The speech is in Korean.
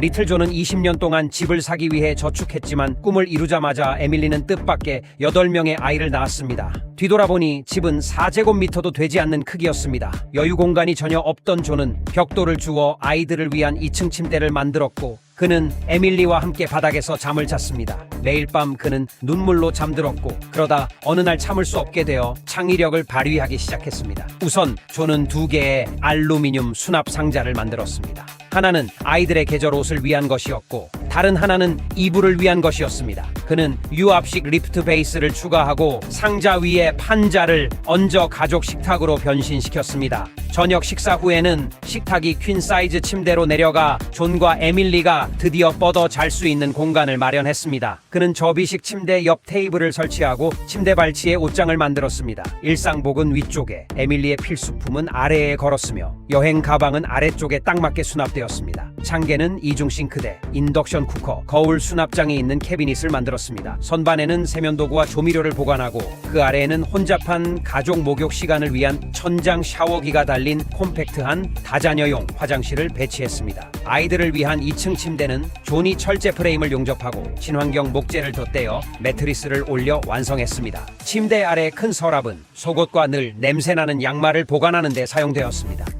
리틀 존은 20년 동안 집을 사기 위해 저축했지만 꿈을 이루자마자 에밀리는 뜻밖의 8명의 아이를 낳았습니다. 뒤돌아보니 집은 4제곱미터도 되지 않는 크기였습니다. 여유 공간이 전혀 없던 존은 벽돌을 주워 아이들을 위한 2층 침대를 만들었고 그는 에밀리와 함께 바닥에서 잠을 잤습니다. 매일 밤 그는 눈물로 잠들었고 그러다 어느 날 참을 수 없게 되어 창의력을 발휘하기 시작했습니다. 우선 존은 두 개의 알루미늄 수납 상자를 만들었습니다. 하나는 아이들의 계절 옷을 위한 것이었고 다른 하나는 이불을 위한 것이었습니다. 그는 유압식 리프트 베이스를 추가하고 상자 위에 판자를 얹어 가족 식탁으로 변신시켰습니다. 저녁 식사 후에는 식탁이 퀸 사이즈 침대로 내려가 존과 에밀리가 드디어 뻗어 잘 수 있는 공간을 마련했습니다. 그는 접이식 침대 옆 테이블을 설치하고 침대 발치에 옷장을 만들었습니다. 일상복은 위쪽에, 에밀리의 필수품은 아래에 걸었으며 여행 가방은 아래쪽에 딱 맞게 수납되었습니다. 창계는 이중 싱크대, 인덕션 쿠커, 거울 수납장이 있는 캐비닛을 만들었습니다. 선반에는 세면도구와 조미료를 보관하고 그 아래에는 혼잡한 가족 목욕 시간을 위한 천장 샤워기가 달린 콤팩트한 다자녀용 화장실을 배치했습니다. 아이들을 위한 2층 침대는 존이 철제 프레임을 용접하고 친환경 목재를 덧대어 매트리스를 올려 완성했습니다. 침대 아래 큰 서랍은 속옷과 늘 냄새나는 양말을 보관하는 데 사용되었습니다.